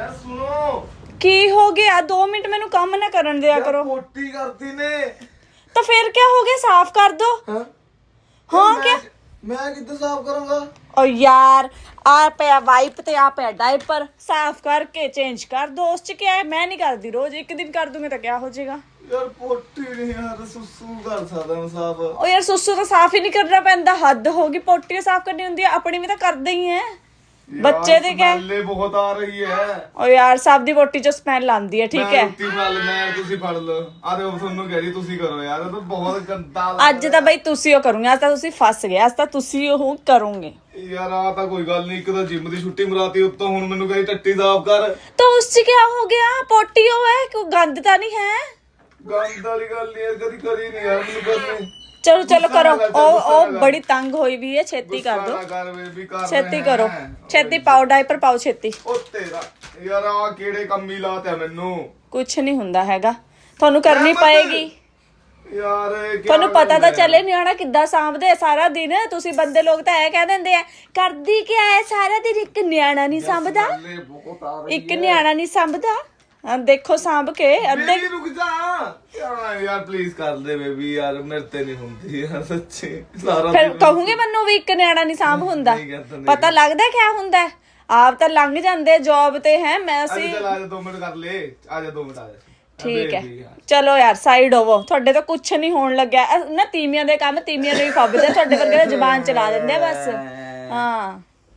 ਯਾਰ ਸੁਣੋ। ਕੀ ਹੋ ਗਿਆ? 2 ਮਿੰਟ ਮੈਨੂੰ ਕੰਮ ਨਾ ਕਰਨ ਦਿਆ ਕਰੋ। ਪੋਟੀ ਕਰਦੀ ਨੇ। ਤਾਂ ਫਿਰ ਕੀ ਹੋ ਗਿਆ? ਸਾਫ਼ ਕਰ ਦੋ। ਹਾਂ। ਹਾਂ ਮੈਂ- ਕਿੱਦਾਂ ਸਾਫ਼ ਕਰਾਂਗਾ? ਓ ਯਾਰ ਆ ਪਿਆ ਵਾਈਪ ਤੇ ਆ ਪਿਆ ਡਾਈਪਰ ਸਾਫ਼ ਕਰਕੇ ਚੇਂਜ ਕਰ ਦੋ। ਉਸ ਚ ਕੀ ਹੈ? ਮੈਂ ਨਹੀਂ ਕਰਦੀ ਰੋਜ਼। ਇੱਕ ਦਿਨ ਕਰ ਦੂੰਗੀ ਤਾਂ ਕੀ ਹੋ ਜਾਏਗਾ? ਯਾਰ ਪੋਟੀ ਨਹੀਂ ਯਾਰ ਸੁਸੂ ਕਰ ਸਕਦਾ ਮੈਂ ਸਾਫ਼। ਓ ਯਾਰ ਸੁਸੂ ਤਾਂ ਸਾਫ਼ ਹੀ ਨਹੀਂ ਕਰਨਾ ਪੈਂਦਾ। ਹੱਦ ਹੋ ਗਈ। ਪੋਟੀ ਸਾਫ਼ ਕਰਨੀ ਹੁੰਦੀ ਹੈ ਆਪਣੀ ਵੀ ਤਾਂ ਕਰਦੇ ਹੀ ਹੈ। ਬੱਚੇ ਦੇ ਕਹਿ ਸਮੈਲੇ ਬਹੁਤ ਆ ਰਹੀ ਹੈ। ਓ ਯਾਰ ਸਭ ਦੀ ਪੋਟੀ ਚੋਂ ਸਮੈਲ ਆਉਂਦੀ ਹੈ ਠੀਕ ਮੈਂ ਹੈ। ਰੋਟੀ ਲੈਣਾ ਯਾਰ ਤੁਸੀਂ ਫੜ ਲਓ। ਆ ਦੇਖੋ ਤੁਹਾਨੂੰ ਕਹਿ ਰਹੀ ਤੁਸੀਂ ਕਰੋ ਯਾਰ ਇਹ ਤਾਂ ਬਹੁਤ ਗੰਦਾ ਲੱਗ ਅੱਜ ਤਾਂ ਬਈ ਤੁਸੀਂ ਉਹ ਕਰੋਗੇ ਅੱਜ ਤਾਂ ਤੁਸੀਂ ਫਸ ਗਏ ਅੱਜ ਤਾਂ ਤੁਸੀਂ ਉਹ ਕਰੋਗੇ। ਯਾਰ ਆ ਤਾਂ ਕੋਈ ਗੱਲ ਨਹੀਂ ਇੱਕ ਤਾਂ ਜਿਮ ਦੀ ਛੁੱਟੀ ਮਰਾਤੀ ਉੱਤੋਂ ਹੁਣ ਮੈਨੂੰ ਕਹੀ ਟੱਟੀ ਸਾਫ਼ ਕਰ। ਤਾਂ ਉਸ ਚ ਕੀ ਹੋ ਗਿਆ? ਪੋਟੀ ਉਹ ਹੈ ਕੋਈ ਗੰਦ ਤਾਂ ਨਹੀਂ ਹੈ? ਗੰਦ ਵਾਲੀ ਗੱਲ ਨਹੀਂ ਯਾਰ ਕਦੀ ਕਰੀ ਨਹੀਂ ਯਾਰ ਮੈਨੂੰ ਕਰਨੀ। ਚਲੋ ਚਲੋ ਕਰੋ। ਉਹ ਉਹ। ਬੜੀ ਤੰਗ ਹੋਈ ਵੀ ਹੈ ਛੇਤੀ ਕਰ ਦੋ। ਨਾ ਕਰ ਬੇਬੀ ਕਰ ਛੇਤੀ ਕਰੋ। ਛੇਤੀ ਪਾਓ ਡਾਈਪਰ ਪਾਓ ਛੇਤੀ। ਉਹ ਤੇਰਾ ਯਾਰ ਆ ਕਿਹੜੇ ਕੰਮੀ ਲਾਤੇ ਮੈਨੂੰ? ਕੁਝ ਨਹੀਂ ਹੁੰਦਾ ਹੈਗਾ। ਤੁਹਾਨੂੰ ਕਰਨੀ ਪਏਗੀ। ਯਾਰ ਤੁਹਾਨੂੰ ਪਤਾ ਤਾਂ? ਚੱਲੇ ਨਿਆਣਾ ਕਿੱਦਾਂ ਸਾਂਭਦੇ ਸਾਰਾ ਦਿਨ। ਤੁਸੀਂ ਬੰਦੇ ਲੋਕ ਤਾਂ ਇਹ ਕਹਿ ਦਿੰਦੇ ਆ ਕਰਦੀ ਕੀ ਐ ਸਾਰਾ ਦਿਨ ਇੱਕ ਨਿਆਣਾ ਨਹੀਂ ਸਾਂਭਦਾ। ਇੱਕ ਨਿਆਣਾ ਨਹੀਂ ਸਾਂਭਦਾ। ਹਾਂ, ਦੇਖੋ ਸਾਂਭ ਕੇ ਅੱਧੇ ਬੇਬੀ ਰੁਕ ਜਾ। ਯਾਰ ਯਾਰ ਪਲੀਜ਼ ਕਰ ਦੇ ਬੇਬੀ ਯਾਰ ਮੇਰੇ ਤੇ ਨਹੀਂ ਹੁੰਦੀ ਯਾਰ ਸੱਚੀ। ਸਾਰਾ ਫਿਰ ਦਿਨ ਕਹੂੰਗੇ ਮੈਨੂੰ ਵੀ ਇੱਕ ਨਿਆਣਾ ਨਹੀਂ ਸਾਂਭ ਹੁੰਦਾ। ਨਹੀਂ ਕਹਿੰਦਾ, ਨਹੀਂ ਪਤਾ ਲੱਗਦਾ ਕਿਆ ਹੁੰਦਾ? ਹੈ? ਆਪ ਤਾਂ ਲੰਘ ਜਾਂਦੇ ਜੌਬ ਤੇ ਹੈ ਮੈਂ ਅੱਜ ਅਸੀਂ ਚਲ ਆ ਜਾ 2 ਮਿੰਟ ਕਰ ਲੈ। ਆ ਜਾ 2 ਮਿੰਟ ਆ ਜਾ। ਠੀਕ ਹੈ। ਬੇਬੀ ਯਾਰ। ਚਲੋ ਯਾਰ ਸਾਈਡ ਹੋਵੋ। ਤੁਹਾਡੇ ਤਾਂ ਕੁਝ ਨਹੀਂ ਹੋਣ ਲੱਗਿਆ। ਅਹ ਨਾ ਤੀਮੀਆਂ ਦੇ ਕੰਮ ਤੀਮੀਆਂ ਹੀ ਫੱਬਦੇ ਤੁਹਾਡੇ ਵਰਗੇ ਤਾਂ ਜ਼ੁਬਾਨ ਚਲਾ ਦਿੰਦੇ ਆ ਬਸ। ਹਾਂ।